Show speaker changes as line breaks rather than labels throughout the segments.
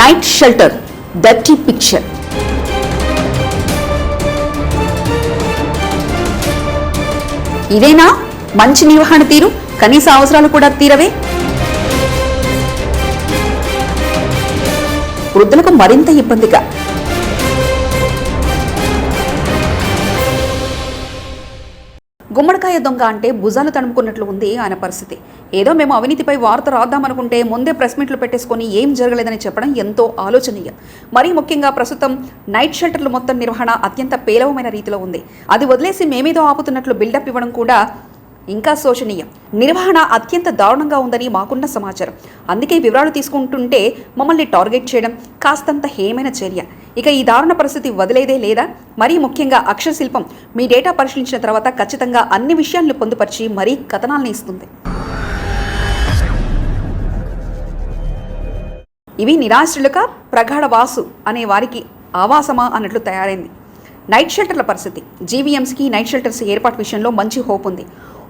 Night shelter dirty picture ఇదేనా? మంచి నిర్వహణ తీరు? కనీస అవసరాలు కూడా తీరవే? వృద్ధులకు మరింత ఇబ్బందిగా. గుమ్మడికాయ దొంగ అంటే భుజాలు తడుముకున్నట్లు ఉంది ఆయన పరిస్థితి. ఏదో మేము అవినీతిపై వార్త రాద్దామనుకుంటే ముందే ప్రెస్ మీట్లు పెట్టేసుకొని ఏం జరగలేదని చెప్పడం ఎంతో ఆలోచనీయం. మరీ ముఖ్యంగా ప్రస్తుతం నైట్ షెల్టర్లు మొత్తం నిర్వహణ అత్యంత పేలవమైన రీతిలో ఉంది. అది వదిలేసి మేమేదో ఆపుతున్నట్లు బిల్డప్ ఇవ్వడం కూడా ఇంకా శోచనీయం నిర్వహణ అత్యంత దారుణంగా ఉందని మాకున్న సమాచారం. అందుకే వివరాలు తీసుకుంటుంటే మమ్మల్ని టార్గెట్ చేయడం కాస్తంత హేమైన చర్య. ఇక ఈ దారుణ పరిస్థితి వదిలేదే లేదా? మరీ ముఖ్యంగా అక్షరశిల్పం. మీ డేటా పరిశీలించిన తర్వాత ఖచ్చితంగా అన్ని విషయాలను పొందుపరిచి మరీ కథనాలను ఇస్తుంది. ఇవి నిరాశ్రులుక ప్రగాఢ వాసు అనే వారికి ఆవాసమా అన్నట్లు తయారైంది. నైట్ షెల్టర్ల పరిస్థితి. జీవీఎంస్కి నైట్ షెల్టర్స్ ఏర్పాటు విషయంలో మంచి హోప్ ఉంది.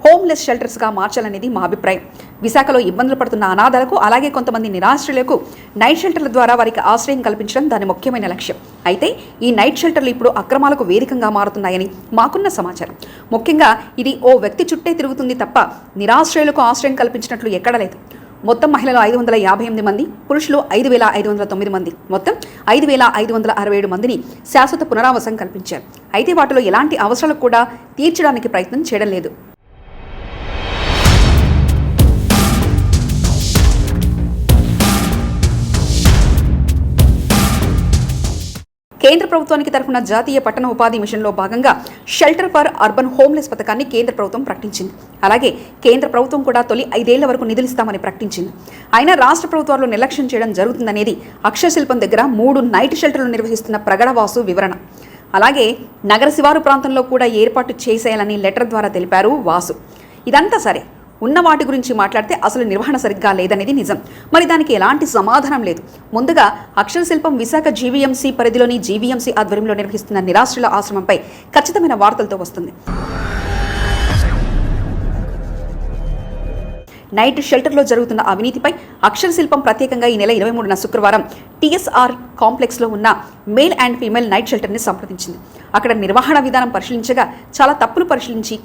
హోమ్లెస్ షెల్టర్స్గా మార్చాలనేది మా అభిప్రాయం. విశాఖలో ఇబ్బందులు పడుతున్న అనాథాలకు అలాగే కొంతమంది నిరాశ్రులకు నైట్ షెల్టర్ల ద్వారా వారికి ఆశ్రయం కల్పించడం దాని ముఖ్యమైన లక్ష్యం. అయితే ఈ నైట్ షెల్టర్లు ఇప్పుడు అక్రమాలకు వేదికగా మారుతున్నాయని మాకున్న సమాచారం. ముఖ్యంగా ఇది ఓ వ్యక్తి చుట్టే తిరుగుతుంది తప్ప నిరాశ్రయులకు ఆశ్రయం కల్పించినట్లు ఎక్కడ లేదు. మొత్తం మహిళలు ఐదు వందల యాభై ఎనిమిది మంది పురుషులు ఐదు వేల ఐదు వందల తొమ్మిది మంది. మొత్తం ఐదు వేల ఐదు వందల అరవై ఏడు మందిని శాశ్వత పునరావాసం కల్పించారు. అయితే వాటిలో ఎలాంటి అవసరాలు కూడా తీర్చడానికి ప్రయత్నం చేయడం లేదు. కేంద్ర ప్రభుత్వానికి తరఫున జాతీయ పట్టణ ఉపాధి మిషన్లో భాగంగా షెల్టర్ ఫర్ అర్బన్ హోమ్లెస్ పథకాన్ని కేంద్ర ప్రభుత్వం ప్రకటించింది. అలాగే కేంద్ర ప్రభుత్వం కూడా తొలి ఐదేళ్ళ వరకు నిధులిస్తామని ప్రకటించింది. అయినా రాష్ట్ర ప్రభుత్వాలు నిర్లక్ష్యం చేయడం జరుగుతుందనేది అక్షశిల్పం దగ్గర మూడు నైట్ షెల్టర్లు నిర్వహిస్తున్న ప్రగడవాసు వివరణ. అలాగే నగర శివారు ప్రాంతంలో కూడా ఏర్పాటు చేసేయాలని లెటర్ ద్వారా తెలిపారు వాసు. ఇదంతా సరే. ఉన్న వాటి గురించి మాట్లాడితే అసలు నిర్వహణ సరిగ్గా లేదనేది నిజం. మరి దానికి ఎలాంటి సమాధానం లేదు. ముందుగా అక్షర శిల్పం విశాఖ జీవీఎంసీ పరిధిలోని జీవీఎంసీ ఆధ్వర్యంలో నిర్వహిస్తున్న నిరాశ్రుల ఆశ్రమంపై ఖచ్చితమైన వార్తలతో వస్తుంది. నైట్ షెల్టర్లో జరుగుతున్న అవినీతిపై అక్షర శిల్పం ప్రత్యేకంగా ఈ నెల ఇరవై మూడున శుక్రవారం టీఎస్ఆర్ కాంప్లెక్స్లో ఉన్న మేల్ అండ్ ఫీమేల్ నైట్ షెల్టర్ని సంప్రదించింది. అక్కడ నిర్వహణ విధానం పరిశీలించగా చాలా తప్పులు పరిశీలించి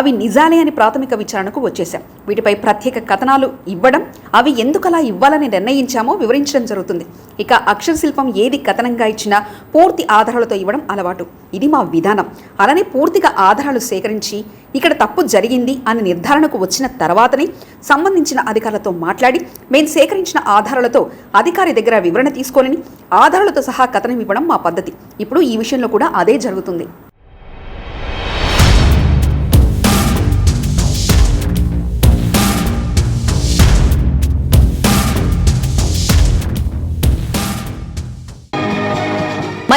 అవి నిజాలే అని ప్రాథమిక విచారణకు వచ్చేశాం. వీటిపై ప్రత్యేక కథనాలు ఇవ్వడం అవి ఎందుకలా ఇవ్వాలని నిర్ణయించామో వివరించడం జరుగుతుంది. ఇక అక్షర శిల్పం ఏది కథనంగా ఇచ్చినా పూర్తి ఆధారాలతో ఇవ్వడం అలవాటు. ఇది మా విధానం. అలానే పూర్తిగా ఆధారాలు సేకరించి ఇక్కడ తప్పు జరిగింది అని నిర్ధారణకు వచ్చిన తర్వాతనే సంబంధించిన అధికారులతో మాట్లాడి మేము సేకరించిన ఆధారాలతో అధికారి దగ్గర వివరణ తీసుకోనని ఆధారాలతో సహా కథనం ఇవ్వడం మా పద్ధతి. ఇప్పుడు ఈ విషయంలో కూడా అదే జరుగుతుంది.